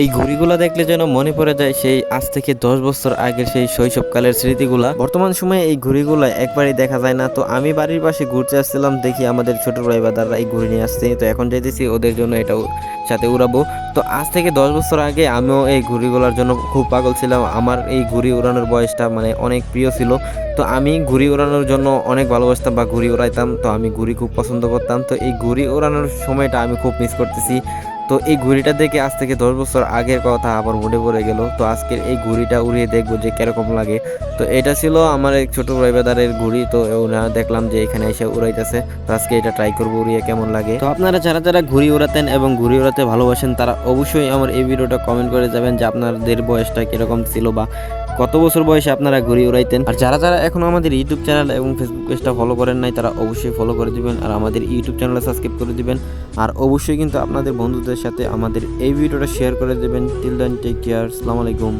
এই ঘুড়িগুলা দেখলে যেন মনে পড়ে যায় সেই আজ থেকে দশ বছর আগের সেই শৈশবকালের স্মৃতিগুলা। বর্তমান সময়ে এই ঘুড়িগুলো একবারই দেখা যায় না, তো আমি বাড়ির পাশে ঘুরতে আসছিলাম, দেখি আমাদের ছোট ভাই বাদাররা এই ঘুড়ি নিয়ে আসছে। তো এখন যাইতেছি, ওদের জন্য এটা সাথে উড়াবো। তো আজ থেকে দশ বছর আগে আমিও এই ঘুড়িগুলোর জন্য খুব পাগল ছিলাম। আমার এই ঘুড়ি উড়ানোর বয়সটা মানে অনেক প্রিয় ছিল। তো আমি ঘুড়ি উড়ানোর জন্য অনেক ভালোবাসতাম বা ঘুড়ি উড়াইতাম, তো আমি ঘুড়ি খুব পছন্দ করতাম। তো এই ঘুড়ি উড়ানোর সময়টা আমি খুব মিস করতেছি। তো এই ঘুড়িটা দেখে আজ থেকে দশ বছর আগের কথা আবার মনে পড়ে গেল। তো আজকের এই ঘুড়িটা উড়িয়ে দেখব যে কীরকম লাগে। তো এটা ছিল আমার এক ছোট রবিদারের ঘুড়ি। তো ওরা দেখলাম যে এখানে এসে উড়াইতেছে। তো আজকে এটা ট্রাই করব উড়িয়ে কেমন লাগে। তো আপনারা যারা যারা ঘুড়ি উড়াতেন এবং ঘুড়ি উড়াতে ভালোবাসেন, তারা অবশ্যই আমার এই ভিডিওটা কমেন্ট করে যাবেন যে আপনাদের বয়সটা কীরকম ছিল বা কত বছর বয়সে আপনারা ঘুরে উড়াইতেন? আর যারা যারা এখনও আমাদের ইউটিউব চ্যানেল এবং ফেসবুক পেজটা ফলো করেন নাই, তারা অবশ্যই ফলো করে দিবেন আর আমাদের ইউটিউব চ্যানেলটা সাবস্ক্রাইব করে দিবেন। আর অবশ্যই কিন্তু আপনাদের বন্ধুদের সাথে আমাদের এই ভিডিওটা শেয়ার করে দেবেন। টিল দেন টেক কেয়ার আলাইকুম।